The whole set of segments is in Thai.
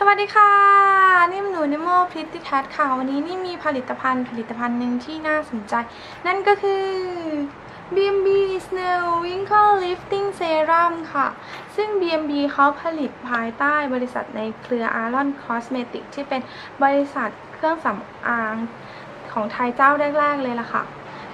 สวัสดีค่ะนิ่มหนูนิโมพริตติทัศน์ค่ะ วันนี้นี่มีผลิตภัณฑ์ผลิตภัณฑ์หนึ่งที่น่าสนใจ นั่นก็คือ B&B Snail Wrinkle Lifting Serum ค่ะ ซึ่ง B&B เขาผลิตภายใต้บริษัทในเครือ Aron Cosmetic ที่เป็นบริษัทเครื่องสำอางของไทยเจ้าแรก ๆ เลยล่ะค่ะ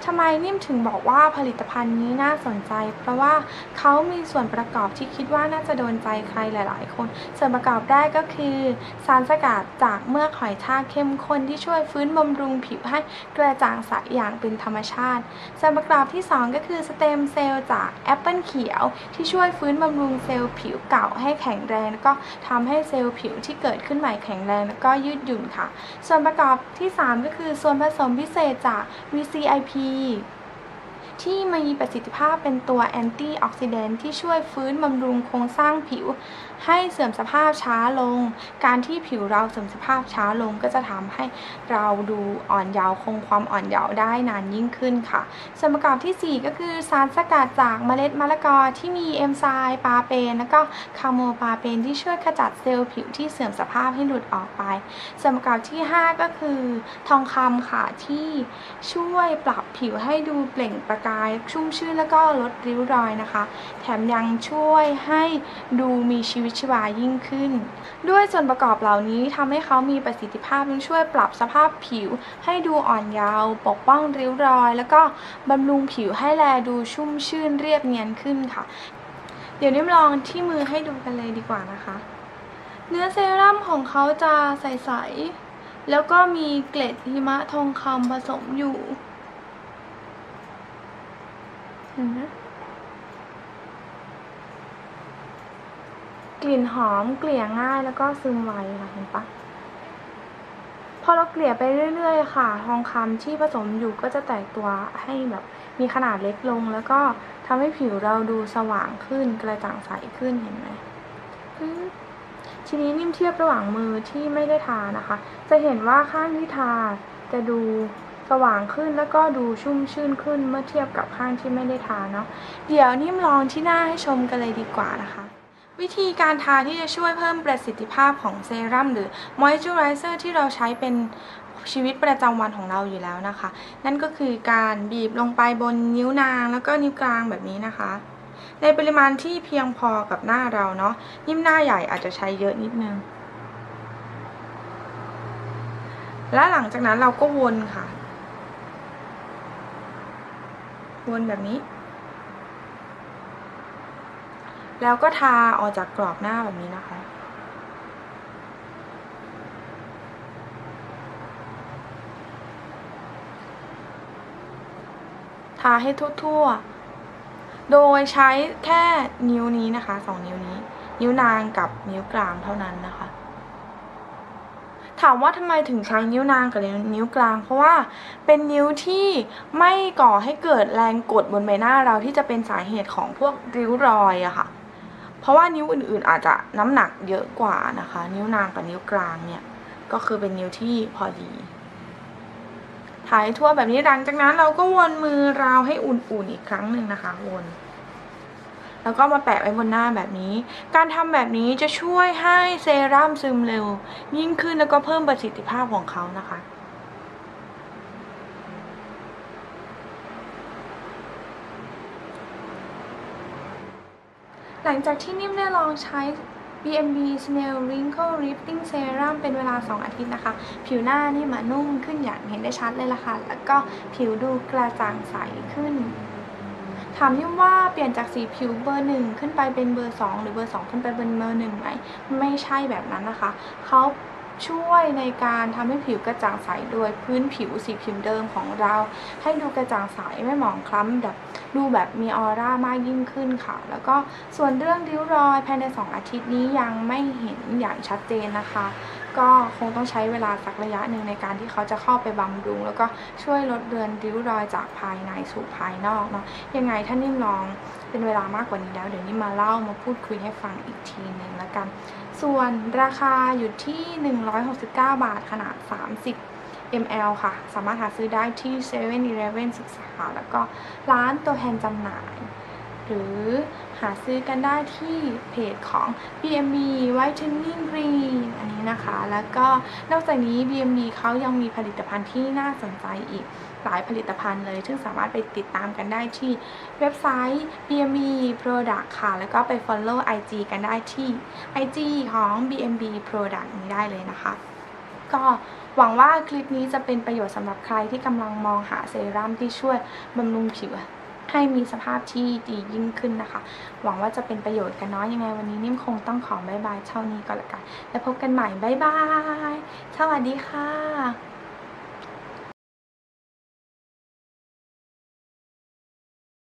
ทำไมนิ่มถึงบอกว่าผลิตภัณฑ์นี้น่าสนใจ เพราะว่าเขามีส่วนประกอบที่คิดว่าน่าจะโดนใจใครหลาย ๆ คน ส่วนประกอบแรกก็คือสารสกัดจากเมือกหอยทากเข้มข้นที่ช่วยฟื้นบำรุงผิวให้กระจ่างใสอย่างเป็นธรรมชาติ ส่วนประกอบที่ 2 ก็คือสเต็มเซลล์จากแอปเปิลเขียวที่ช่วยฟื้นบำรุงเซลล์ผิวเก่าให้แข็งแรงแล้วก็ทำให้เซลล์ผิวที่เกิดขึ้นใหม่แข็งแรงแล้วก็ยืดหยุ่นค่ะ ส่วนประกอบที่ 3 ก็คือส่วนผสมพิเศษจาก VCIP い。 ที่มีประสิทธิภาพเป็นตัวแอนตี้ออกซิแดนต์ที่ช่วยฟื้นบำรุงโครงสร้างผิว ให้เสื่อมสภาพช้าลง การที่ผิวเราเสื่อมสภาพช้าลงก็จะทำให้เราดูอ่อนเยาว์คงความอ่อนเยาว์ได้นานยิ่งขึ้นค่ะส่วนประกอบทีสี่4 ก็คือสารสกัดจากเมล็ดมะละกอที่มีเอนไซม์ปาเปนแล้วก็คาโมปาเปนที่ช่วยขจัดเซลล์ผิวที่เสื่อมสภาพให้หลุดออกไป ส่วนประกอบที่ 5 ก็คือทองคำค่ะที่ช่วยปรับผิวให้ดูเปล่งประกายชุ่มชื่นแล้วก็ลดริ้วรอยนะคะ แถมยังช่วยให้ดูมีชีวิตชีวายิ่งขึ้น ด้วยส่วนประกอบเหล่านี้ทำให้เขามีประสิทธิภาพทั้งช่วยปรับสภาพผิว ให้ดูอ่อนเยาว์ปกป้องริ้วรอย แล้วก็บำรุงผิวให้แลดูชุ่มชื่นเรียบเนียนขึ้นค่ะ เดี๋ยวนิ่มลองที่มือให้ดูกันเลยดีกว่านะคะ เนื้อเซรั่มของเขาจะใสๆแล้วก็มีเกล็ดหิมะทองคำผสมอยู่ นไหมกลิ่นหอมเกลี่ยง่ายแล้วก็ซึมไวค่ะเห็นปะพอเราเกลี่ยไปเรื่อย ๆ ค่ะ ทองคำที่ผสมอยู่ก็จะแตกตัวให้แบบมีขนาดเล็กลง แล้วก็ทำให้ผิวเราดูสว่างขึ้นกระจ่างใสขึ้นเห็นไหมทีนี้นิ่มเทียบระหว่างมือที่ไม่ได้ทานะคะ จะเห็นว่าข้างที่ทาจะดู สว่างขึ้นแล้วก็ดูชุ่มชื่นขึ้นเมื่อเทียบกับข้างที่ไม่ได้ทาเนาะเดี๋ยวนิ่มลองที่หน้าให้ชมกันเลยดีกว่านะคะ วิธีการทาที่จะช่วยเพิ่มประสิทธิภาพของเซรั่มหรือมอยเจอไรเซอร์ที่เราใช้เป็นชีวิตประจำวันของเราอยู่แล้วนะคะ นั่นก็คือการบีบลงไปบนนิ้วนางแล้วก็นิ้วกลางแบบนี้นะคะ ในปริมาณที่เพียงพอกับหน้าเราเนาะนิ่มหน้าใหญ่อาจจะใช้เยอะนิดนึงและหลังจากนั้นเราก็วนค่ะ วนแบบนี้ แล้วก็ทาออกจากกรอบหน้าแบบนี้นะคะ ทาให้ทั่วๆ โดยใช้แค่นิ้วนี้นะคะสองนิ้วนี้ นิ้วนางกับนิ้วกลางเท่านั้นนะคะ ถามว่าทำไมถึงใช้นิ้วนางกับนิ้วกลาง เพราะว่าเป็นนิ้วที่ไม่ก่อให้เกิดแรงกดบนใบหน้าเราที่จะเป็นสาเหตุของพวกริ้วรอยอะค่ะ เพราะว่านิ้วอื่นๆ อาจจะน้ำหนักเยอะกว่านะคะ นิ้วนางกับนิ้วกลางเนี่ยก็คือเป็นนิ้วที่พอดีถ่ายทั่วแบบนี้หลังจากนั้นเราก็วนมือราวให้อุ่นๆอีกครั้งหนึ่งนะคะวน แล้วก็มาแปะไว้บนหน้าแบบนี้ การทำแบบนี้จะช่วยให้เซรั่มซึมเร็ว ยิ่งขึ้นแล้วก็เพิ่มประสิทธิภาพของเขานะคะหลังจากที่นิ่มได้ลองใช้ BMB Snail Wrinkle Lifting Serum เป็นเวลา 2 อาทิตย์นะคะ ผิวหน้านี่มานุ่มขึ้นอย่างเห็นได้ชัดเลยล่ะค่ะ แล้วก็ผิวดูกระจ่างใสขึ้น ถามนิ่มว่าเปลี่ยนจากสีผิวเบอร์หนึ่งขึ้นไปเป็นเบอร์สองหรือเบอร์สองขึ้นไปเป็นเบอร์หนึ่งไหมไม่ใช่แบบนั้นนะคะเขาช่วยในการทำให้ผิวกระจ่างใสโดยพื้นผิวสีผิวเดิมของเรา ให้ดูกระจ่างใสไม่หมองคล้ำแบบดูแบบมีออร่ามากยิ่งขึ้นค่ะ แล้วก็ส่วนเรื่องริ้วรอยภายใน 2 อาทิตย์นี้ยังไม่เห็นอย่างชัดเจนนะคะ ก็คงต้องใช้เวลาสักระยะหนึ่งในการที่เขาจะเข้าไปบำรุง แล้วก็ช่วยลดเลือนริ้วรอยจากภายในสู่ภายนอกเนาะยังไงถ้านิ่มลองเป็นเวลามากกว่านี้แล้ว เดี๋ยวนิ่มมาเล่ามาพูดคุยให้ฟังอีกทีหนึ่งแล้วกัน ส่วนราคาอยู่ที่ 169 บาทขนาด 30 ml ค่ะ สามารถหาซื้อได้ที่7 e เ e ่ e ทุกสาขาแล้วก็ร้านตัวแทนจำหน่าย หรือหาซื้อกันได้ที่เพจของ BMB Whitening Green อันนี้นะคะ แล้วก็นอกจากนี้ BMB เขายังมีผลิตภัณฑ์ที่น่าสนใจอีกหลายผลิตภัณฑ์เลย ซึ่งสามารถไปติดตามกันได้ที่เว็บไซต์ BMB Product ค่ะ แล้วก็ไป follow IG กันได้ที่ IG ของ BMB Product นี้ได้เลยนะคะ ก็หวังว่าคลิปนี้จะเป็นประโยชน์สำหรับใครที่กำลังมองหาเซรั่มที่ช่วยบำรุงผิว ให้มีสภาพที่ดียิ่งขึ้นนะคะ หวังว่าจะเป็นประโยชน์กันเนาะยังไงวันนี้นิ่มคงต้องขอบายบายเท่านี้ก่อนละกันแล้วพบกันใหม่บายบายสวัสดีค่ะ